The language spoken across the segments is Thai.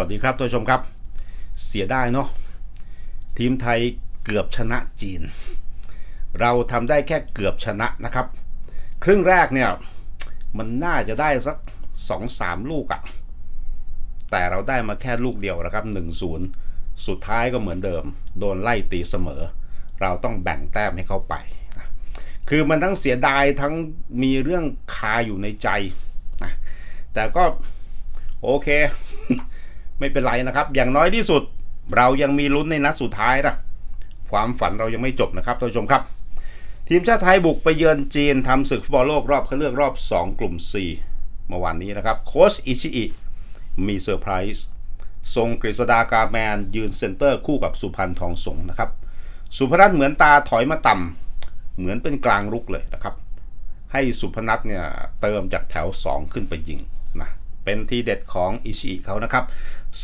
วัสดีครับท่านผู้ชมครับ เสียดายเนาะทีมไทยเกือบชนะจีน เราทำได้แค่เกือบชนะนะครับ ครึ่งแรกเนี่ยมันน่าจะได้สักสองสามลูกอะแต่เราได้มาแค่ลูกเดียวนะครับ1นศูนย์สุดท้ายก็เหมือนเดิม โดนไล่ตีเสมอ เราต้องแบ่งแต้มให้เขาไป คือมันทั้งเสียดายทั้งมีเรื่องคาอยู่ในใจนะแต่ก็โอเค ไม่เป็นไรนะครับ อย่างน้อยที่สุด เรายังมีลุ้นในนัดสุดท้ายนะความฝันเรายังไม่จบนะครับท่านผู้ชมครับ ทีมชาติไทยบุกไปเยือนจีนทำศึกฟุตบอลโลกรอบคัดเลือกรอบ 2 กลุ่ม 4 เมื่อวานนี้นะครับ โค้ชอิชิอิมีเซอร์ไพรส์ทรงกฤษดากาแมน ยืนเซนเตอร์คู่กับสุพรรณทองสงนะครับ สุพนัทเหมือนตาถอยมาต่ำเหมือนเป็นกลางรุกเลยนะครับ ให้สุพนัทเนี่ยเติมจากแถว 2 ขึ้นไปยิงนะเป็นทีเด็ดของอิชิเขานะครับ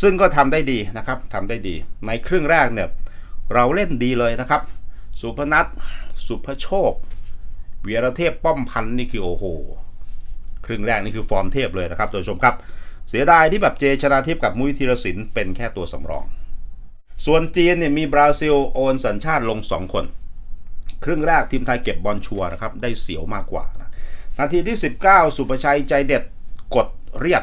ซึ่งก็ทำได้ดีนะครับทำได้ดี ในครึ่งแรกเนี่ยเราเล่นดีเลยนะครับ สุพนัทสุภโชคเวียรเทพป้อมพันนี่คือโอ้โห ครึ่งแรกนี่คือฟอร์มเทพเลยนะครับท่านผู้ชมครับ เสียดายที่แบบเจชนาทิพย์กับมุ้ยธีรศิลป์เป็นแค่ตัวสำรอง ส่วนจีนเนี่ยมีบราซิลโอนสัญชาติลง 2 คน ครึ่งแรกทีมไทยเก็บบอลชัวร์นะครับได้เสียวมากกว่านะนาทีที่ 19 สุภชัยใจเด็ดกดเรียก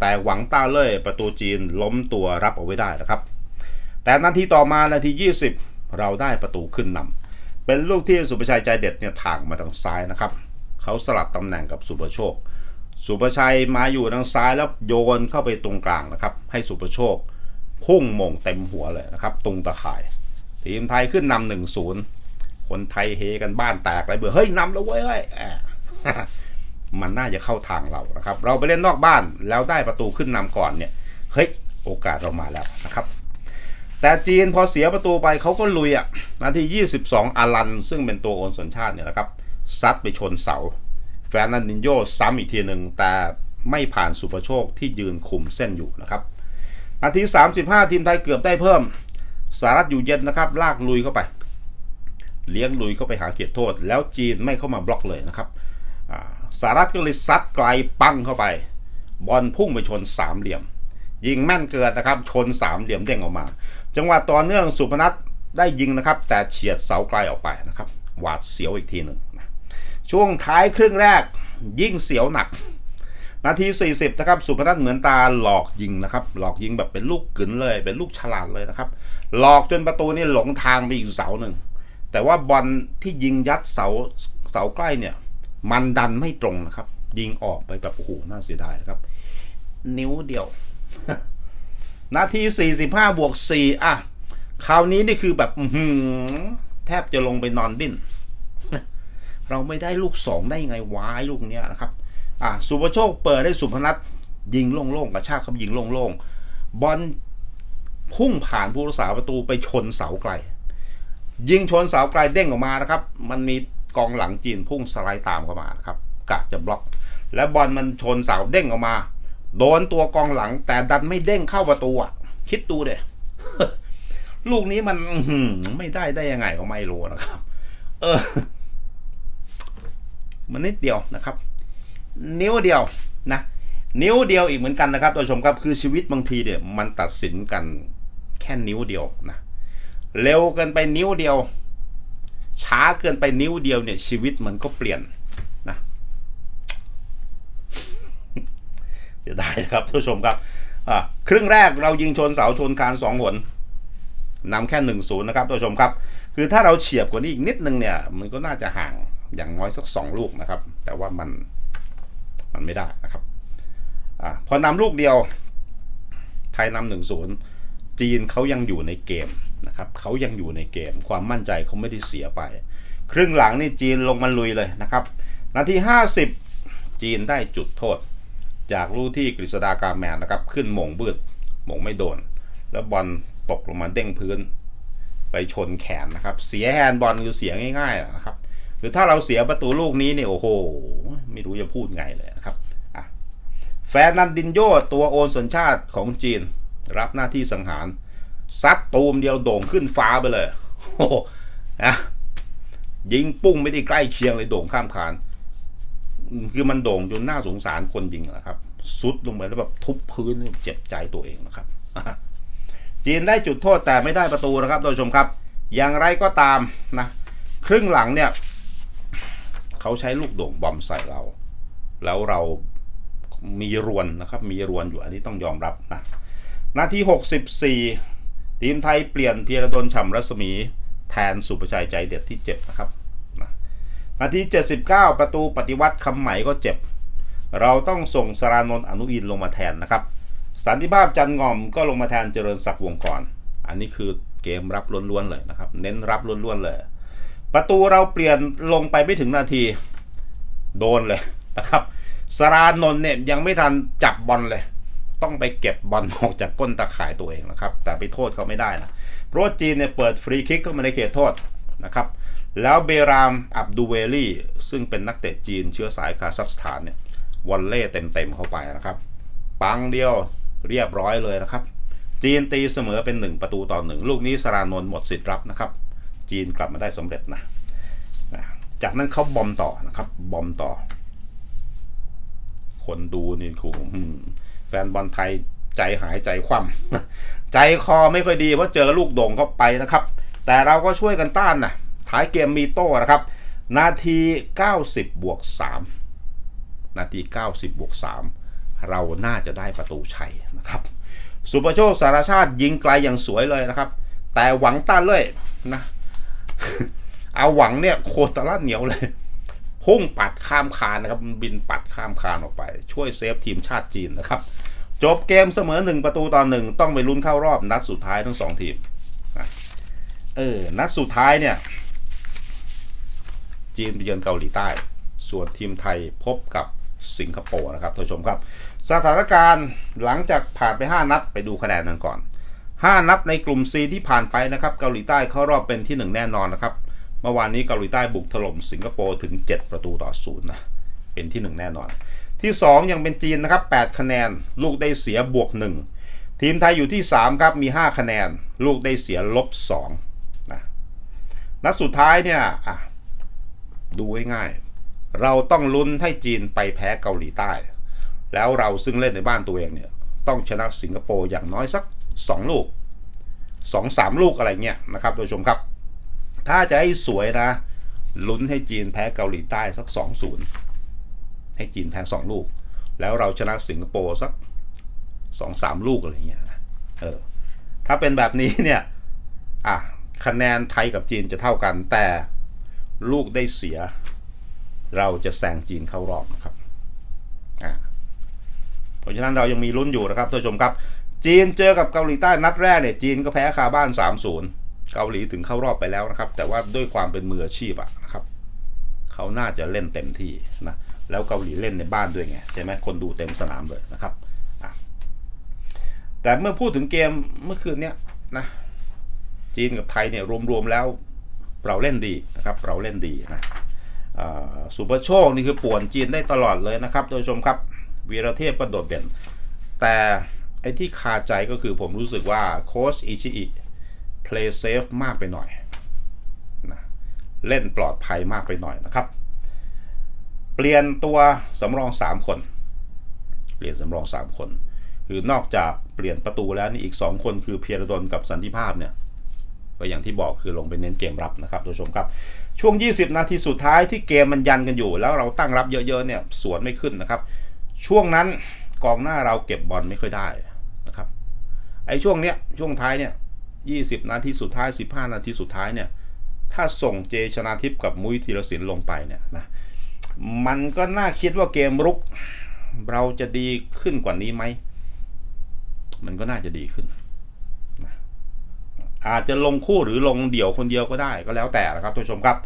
แต่หวังต้าเล่ยประตูจีนล้มตัวรับเอาไว้ได้นะครับ แต่นาทีต่อมานาที 20 เราได้ประตูขึ้นนำเป็นลูกที่สุภชัยใจเด็ดเนี่ยถ่างมาทางซ้ายนะครับ เขาสลับตำแหน่งกับสุภโชค สุภชัยมาอยู่ทางซ้ายแล้วโยนเข้าไปตรงกลางนะครับ ให้สุภโชคพุ่งมงเต็มหัวเลยนะครับตรงตะข่าย ทีมไทยขึ้นนำหนึ่งศูนย์คนไทยเฮกันบ้านแตกเลยเบื่อเฮ้ยนำแล้วเว้ยเฮ้ย มันน่าจะเข้าทางเรานะครับ เราไปเล่นนอกบ้านแล้วได้ประตูขึ้นนำก่อนเนี่ยเฮ้ยโอกาสเรามาแล้วนะครับแต่จีนพอเสียประตูไปเขาก็ลุยอะนาที 22 อารัน ซึ่งเป็นตัวโอนสัญชาติเนี่ยนะครับซัดไปชนเสา แฟร์นันดินโยซ้ำอีกทีหนึ่งแต่ไม่ผ่านสุภโชคที่ยืนคุมเส้นอยู่นะครับนาที 35 ทีมไทยเกือบได้เพิ่มสารัตอยู่เย็นนะครับ ลากลุยเข้าไป เลี้ยงลุยเข้าไปหาเกียรติโทษ แล้วจีนไม่เข้ามาบล็อกเลยนะครับ สารัตก็เลยซัดไกลปังเข้าไป บอลพุ่งไปชนสามเหลี่ยม ยิงแม่นเกินนะครับ ชนสามเหลี่ยมเด้งออกมา จังหวะต่อเนื่องสุพนัทได้ยิงนะครับ แต่เฉียดเสาไกลออกไปนะครับ หวาดเสียวอีกทีหนึ่งนะช่วงท้ายครึ่งแรก ยิ่งเสียวหนัก นาที 40 นะครับ สุพนัทเหมือนตาหลอกยิงนะครับ หลอกยิงแบบเป็นลูกกึนเลย เป็นลูกฉลาดเลยนะครับ หลอกจนประตูนี่หลงทางไปอีกเสาหนึ่งแต่ว่าบอลที่ยิงยัดเสาเสาใกล้เนี่ย มันดันไม่ตรงนะครับ ยิงออกไปแบบโอ้โหน่าเสียดายนะครับ นิ้วเดียว นาที 45 บวก 4 อะ คราวนี้นี่คือแบบหืแทบจะลงไปนอนดิ้น เราไม่ได้ลูกสองได้ไงวายลูกเนี้ยนะครับ อะสุภโชคเปิดได้สุพนัทยิงโล่งๆกระชากครับยิงโล่งๆ บอลพุ่งผ่านผู้รักษาประตูไปชนเสาไกล ยิงชนเสาไกลเด้งออกมานะครับ มันมี กองหลังจีนพุ่งสไลด์ตามเข้ามานะครับกะจะบล็อก แล้วบอลมันชนเสาเด้งออกมา โดนตัวกองหลัง แต่ดันไม่เด้งเข้าประตูอะคิดดูเด็ลูกนี้มันอืไม่ได้ได้ยังไงก็ไม่รู้นะครับ เออ มันนิดเดียวนะครับ นิ้วเดียวนะนิ้วเดียวอีกเหมือนกันนะครับท่านผู้ชมครับคือชีวิตบางทีเนี่ยมันตัดสินกันแค่นิ้วเดียวนะเร็วเกินไปนิ้วเดียว ช้าเกินไปนิ้วเดียวเนี่ย ชีวิตมันก็เปลี่ยนนะเสียดายนะครับท่านผู้ชมครับอ่าครึ่งแรกเรายิงชนเสาชนคานสองหนนำแค่หนึ่งศูนย์นะครับท่านผู้ชมครับ คือถ้าเราเฉียบกว่านี้อีกนิดนึงเนี่ย มันก็น่าจะห่างอย่างน้อยสักสองลูกนะครับ แต่ว่ามันมันไม่ได้นะครับอ่าพอนำลูกเดียว ไทยนำหนึ่งศูนย์จีนเขายังอยู่ในเกม นะครับเขายังอยู่ในเกม ความมั่นใจเขาไม่ได้เสียไป ครึ่งหลังนี่จีนลงมาลุยเลยนะครับ นาที 50 จีนได้จุดโทษ จากลูกที่กฤษดากาแมนนะครับ ขึ้นมงบืดมงไม่โดน แล้วบอลตกลงมาเด้งพื้น ไปชนแขนนะครับ เสียแฮนด์บอลคือเสียง่ายๆนะครับคือถ้าเราเสียประตูลูกนี้เนี่ยโอ้โห ไม่รู้จะพูดไงเลยนะครับแฟร์นันดินโยตัวโอนสัญชาติของจีน รับหน้าที่สังหาร ซัดตูมเดียวโด่งขึ้นฟ้าไปเลยโอ้โหนะยิงปุ้งไม่ได้ใกล้เคียงเลยโด่งข้ามคาน คือมันโด่งจนน่าสงสารคนยิงนะครับซุดลงไปแล้วแบบทุบพื้นเจ็บใจตัวเองนะครับ จีนได้จุดโทษแต่ไม่ได้ประตูนะครับท่านผู้ชมครับ อย่างไรก็ตามนะครึ่งหลังเนี่ย เขาใช้ลูกโด่งบอมใส่เรา แล้วเรามีรวนนะครับ มีรวนอยู่อันนี้ต้องยอมรับนะนาที 64 ทีมไทยเปลี่ยนเพียรดลฉ่ำรัศมีแทนสุประชัยใจเด็ดที่เจ็บนะครับนาที 79 ประตูปฏิวัติคำไหมก็เจ็บ เราต้องส่งสรานนท์อนุอินลงมาแทนนะครับ สันติภาพจันงอมก็ลงมาแทนเจริญศักดิ์วงกรอันนี้คือเกมรับล้วนๆเลยนะครับ เน้นรับล้วนๆเลย ประตูเราเปลี่ยนลงไปไม่ถึงนาที โดนเลยนะครับสรานนท์เนี่ยยังไม่ทันจับบอลเลย ต้องไปเก็บบอลออกจากก้นตะข่ายตัวเองนะครับ แต่ไปโทษเขาไม่ได้นะเพราะจีนเนี่ยเปิดฟรีคิกเข้ามาในเขตโทษนะครับแล้วเบรามอับดูเวลี่ ซึ่งเป็นนักเตะจีนเชื้อสายคาซัคสถานเนี่ยวอลเล่เต็มๆเข้าไปนะครับ ปังเดียวเรียบร้อยเลยนะครับ จีนตีเสมอเป็น 1 ประตูต่อหนึ่งลูกนี้สรานนท์หมดสิทธิ์รับนะครับ จีนกลับมาได้สำเร็จนะจากนั้นเขาบอมต่อนะครับ บอมต่อ คนดูนี่ครูอืม แฟนบอลไทยใจหายใจคว่ำใจคอไม่ค่อยดีเพราะเจอลูกโด่งเข้าไปนะครับ แต่เราก็ช่วยกันต้านนะท้ายเกมมีโต้นะครับ นาที 90 บวก 3 นาที 90 บวก 3 เราน่าจะได้ประตูชัยนะครับ สุประโชคสารชาติยิงไกลอย่างสวยเลยนะครับ แต่หวังต้านเลยนะ เอาหวังเนี่ยโคตรละเหนียวเลย พุ่งปัดข้ามคานนะครับบินปัดข้ามคานออกไป ช่วยเซฟทีมชาติจีนนะครับ จบเกมเสมอหนึ่งประตูต่อหนึ่งต้องไปลุ้นเข้ารอบนัดสุดท้ายทั้งสองทีมเออนัดสุดท้ายเนี่ย จีนไปเยือนเกาหลีใต้ ส่วนทีมไทยพบกับสิงคโปร์นะครับท่านผู้ชมครับ สถานการณ์หลังจากผ่านไป 5 นัดไปดูคะแนนกันก่อน 5 นัดในกลุ่ม C ที่ผ่านไปนะครับ เกาหลีใต้เข้ารอบเป็นที่ 1 แน่นอนนะครับ เมื่อวานนี้เกาหลีใต้บุกถล่มสิงคโปร์ถึง 7 ประตูต่อศูนย์นะ เป็นที่ 1 แน่นอน ที่ 2 ยังเป็นจีนนะครับ 8 คะแนน ลูกได้เสียบวก 1 ทีมไทยอยู่ที่ 3 ครับ มี 5 คะแนน ลูกได้เสียลบ2นะ นัดสุดท้ายเนี่ยดูง่ายๆเราต้องลุ้นให้จีนไปแพ้เกาหลีใต้ แล้วเราซึ่งเล่นในบ้านตัวเองเนี่ย ต้องชนะสิงคโปร์อย่างน้อยสัก 2 ลูก 2-3 ลูกอะไรเงี้ยนะครับโดยชมครับ ถ้าจะให้สวยนะลุ้นให้จีนแพ้เกาหลีใต้สัก 2-0 ให้จีนแพ้ 2 ลูก แล้วเราชนะสิงคโปร์สัก 2-3 ลูกอะไรเงี้ยนะเออถ้าเป็นแบบนี้เนี่ยอะคะแนนไทยกับจีนจะเท่ากันแต่ลูกได้เสีย เราจะแซงจีนเข้ารอบนะครับอ่าเพราะฉะนั้นเรายังมีลุ้นอยู่นะครับท่านผู้ชมครับ จีนเจอกับเกาหลีใต้นัดแรกเนี่ยจีนก็แพ้คาบ้าน 3-0 เกาหลีถึงเข้ารอบไปแล้วนะครับ แต่ว่าด้วยความเป็นมืออาชีพอะนะครับ เขาน่าจะเล่นเต็มที่นะแล้วเกาหลีเล่นในบ้านด้วยไงใช่ไหมคนดูเต็มสนามเลยนะครับแต่เมื่อพูดถึงเกมเมื่อคืนเนี้ยนะจีนกับไทยเนี่ยรวมๆแล้วเราเล่นดีนะครับเราเล่นดีนะสุภโชคนี่คือป่วนจีนได้ตลอดเลยนะครับท่านผู้ชมครับวีรเทพก็โดดเด่น แต่ไอ้ที่คาใจก็คือผมรู้สึกว่าโค้ชอิชิอิ play safe มากไปหน่อยนะเล่นปลอดภัยมากไปหน่อยนะครับ เปลี่ยนตัวสำรอง 3 คน เปลี่ยนสำรอง 3 คนคือนอกจากเปลี่ยนประตูแล้วนี่อีก 2 คนคือเพียรดลกับสันติภาพเนี่ยก็อย่างที่บอกคือลงไปเน้นเกมรับนะครับท่านผู้ชมครับ ช่วง 20 นาทีสุดท้ายที่เกมมันยันกันอยู่ แล้วเราตั้งรับเยอะๆเนี่ยสวนไม่ขึ้นนะครับ ช่วงนั้นกองหน้าเราเก็บบอลไม่ค่อยได้นะครับไอ้ช่วงเนี้ยช่วงท้ายเนี่ย 20 นาทีสุดท้าย 15 นาทีสุดท้ายเนี่ย ถ้าส่งเจชนาทิพย์กับมุ้ยธีรศิลป์ลงไปเนี่ยนะ มันก็น่าคิดว่าเกมรุก เราจะดีขึ้นกว่านี้ไหม มันก็น่าจะดีขึ้นนะอาจจะลงคู่หรือลงเดี่ยวคนเดียวก็ได้ก็แล้วแต่นะครับท่านผู้ชมครับ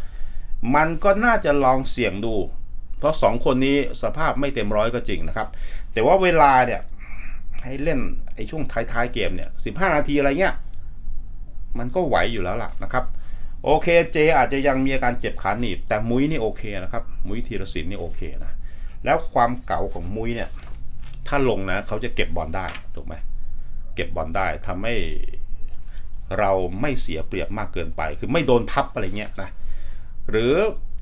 มันก็น่าจะลองเสี่ยงดู เพราะสองคนนี้สภาพไม่เต็มร้อยก็จริงนะครับ แต่ว่าเวลาเนี่ยให้เล่นไอ้ช่วงท้ายๆเกมเนี่ยสิบห้านาทีอะไรเงี้ย มันก็ไหวอยู่แล้วล่ะนะครับ โอเคเจอาจจะยังมีอาการเจ็บขาหนีบ แต่มุ้ยนี่โอเคนะครับ มุ้ยธีรศิลป์นี่โอเคนะ แล้วความเก่าของมุ้ยเนี่ย ถ้าลงนะเขาจะเก็บบอลได้ถูกไหมเก็บบอลได้ทำให้เราไม่เสียเปรียบมากเกินไป คือไม่โดนพับอะไรเงี้ยนะ หรือ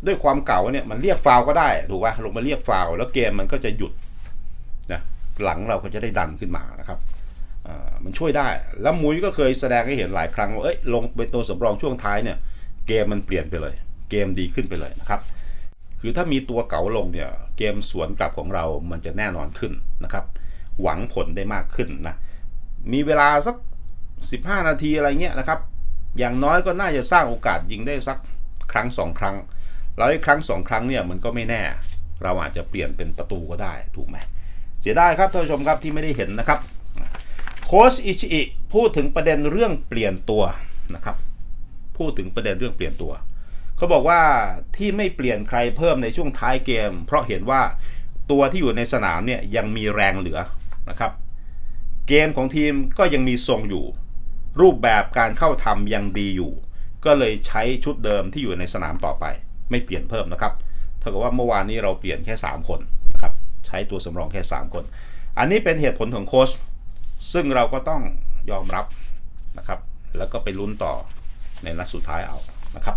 ด้วยความเก่าเนี่ยมันเรียกฟาวก็ได้ถูกป่ะลงมาเรียกฟาวแล้วเกมมันก็จะหยุดนะหลังเราก็จะได้ดันขึ้นมานะครับ มันช่วยได้ แล้วมุ้ยก็เคยแสดงให้เห็นหลายครั้งว่าเอ้ยลงเป็นตัวสำรองช่วงท้ายเนี่ยเกมมันเปลี่ยนไปเลย เกมดีขึ้นไปเลยนะครับ คือถ้ามีตัวเก๋าลงเนี่ยเกมสวนกลับของเรามันจะแน่นอนขึ้นนะครับ หวังผลได้มากขึ้นนะมีเวลาสัก 15 นาทีอะไรเงี้ยนะครับ อย่างน้อยก็น่าจะสร้างโอกาสยิงได้สักครั้งสองครั้ง แล้วไอ้ครั้งสองครั้งเนี่ยมันก็ไม่แน่ เราอาจจะเปลี่ยนเป็นประตูก็ได้ถูกไหมเสียดายครับท่านผู้ชมครับที่ไม่ได้เห็นนะครับ โค้ชอิชิอิพูดถึงประเด็นเรื่องเปลี่ยนตัวนะครับ พูดถึงประเด็นเรื่องเปลี่ยนตัว เขาบอกว่าที่ไม่เปลี่ยนใครเพิ่มในช่วงท้ายเกม เพราะเห็นว่าตัวที่อยู่ในสนามเนี่ยยังมีแรงเหลือนะครับ เกมของทีมก็ยังมีทรงอยู่ รูปแบบการเข้าทำยังดีอยู่ ก็เลยใช้ชุดเดิมที่อยู่ในสนามต่อไป ไม่เปลี่ยนเพิ่มนะครับเท่ากับว่าเมื่อวานนี้เราเปลี่ยนแค่ 3 คนนะครับใช้ตัวสำรองแค่ 3 คน อันนี้เป็นเหตุผลของโค้ช ซึ่งเราก็ต้องยอมรับนะครับ แล้วก็ไปลุ้นต่อในนัดสุดท้ายเอานะครับ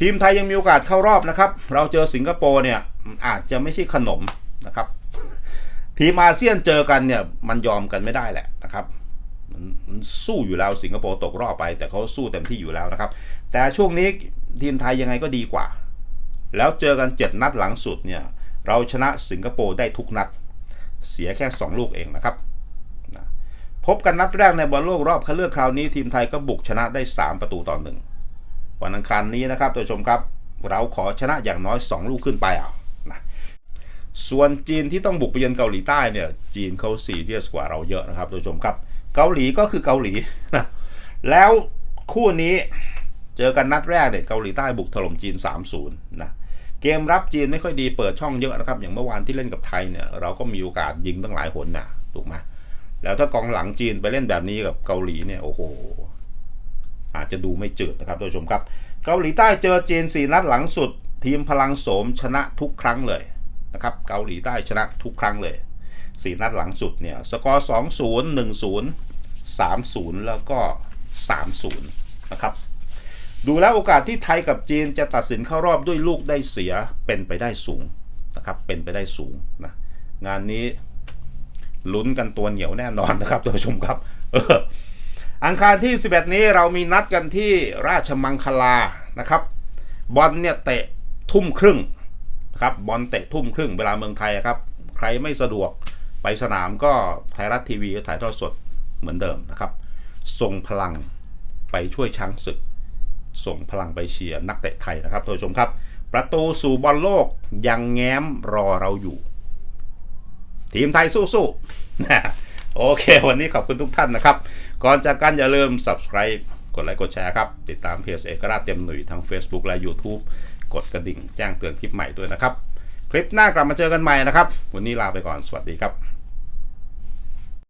ทีมไทยยังมีโอกาสเข้ารอบนะครับ เราเจอสิงคโปร์เนี่ยอาจจะไม่ใช่ขนมนะครับ ทีมอาเซียนเจอกันเนี่ยมันยอมกันไม่ได้แหละนะครับมันสู้อยู่แล้วสิงคโปร์ตกรอบไป แต่เขาสู้เต็มที่อยู่แล้วนะครับ แต่ช่วงนี้ทีมไทยยังไงก็ดีกว่า แล้วเจอกัน 7 นัดหลังสุดเนี่ยเราชนะสิงคโปร์ได้ทุกนัด เสียแค่ 2 ลูกเองนะครับ พบกันนัดแรกในบอลโลกรอบคัดเลือกคราวนี้ทีมไทยก็บุกชนะได้ 3 ประตูต่อหนึ่งวันอังคารนี้นะครับท่านผู้ชมครับ เราขอชนะอย่างน้อย 2 ลูกขึ้นไปเอานะส่วนจีนที่ต้องบุกไปเยือนเกาหลีใต้เนี่ยจีนเขาซีเรียสกว่าเราเยอะนะครับท่านผู้ชมครับ เกาหลีก็คือเกาหลีนะแล้วคู่นี้เจอกันนัดแรกเนี่ยเกาหลีใต้บุกถล่มจีน 3-0 นะเกมรับจีนไม่ค่อยดีเปิดช่องเยอะนะครับ อย่างเมื่อวานที่เล่นกับไทยเนี่ยเราก็มีโอกาสยิงตั้งหลายหนนะถูกไหม แล้วถ้ากองหลังจีนไปเล่นแบบนี้กับเกาหลีเนี่ยโอ้โห อาจจะดูไม่จืดนะครับท่านผู้ชมครับ เกาหลีใต้เจอจีน4นัดหลังสุด ทีมพลังโสมชนะทุกครั้งเลยนะครับเกาหลีใต้ชนะทุกครั้งเลย4นัดหลังสุดเนี่ยสกอร์2-0 1-0 3-0แล้วก็3-0นะครับดูแล้วโอกาสที่ไทยกับจีนจะตัดสินเข้ารอบด้วยลูกได้เสียเป็นไปได้สูงนะครับเป็นไปได้สูงนะงานนี้ ลุ้นกันตัวเหนียวแน่นอนนะครับท่านผู้ชมครับอออังคารที่ 11 นี้เรามีนัดกันที่ราชมังคลานะครับบอลเนี่ยเตะทุ่มครึ่งนะครับบอลเตะทุ่มครึ่งเวลาเมืองไทยครับ ใครไม่สะดวกไปสนามก็ไทยรัฐทีวีก็ถ่ายทอดสดเหมือนเดิมนะครับส่งพลังไปช่วยช้างศึก ส่งพลังไปเชียร์นักเตะไทยนะครับท่านผู้ชมครับ ประตูสู่บอลโลกยังแง้มรอเราอยู่ ทีมไทยสู้ๆโอเค วันนี้ขอบคุณทุกท่านนะครับ ก่อนจากกันอย่าลืม subscribe กดไลค์กดแชร์ครับ ติดตามเพจเอกราชเต็มหนุ่ยทั้ง Facebook และ YouTube กดกระดิ่งแจ้งเตือนคลิปใหม่ด้วยนะครับ คลิปหน้ากลับมาเจอกันใหม่นะครับ วันนี้ลาไปก่อนสวัสดีครับ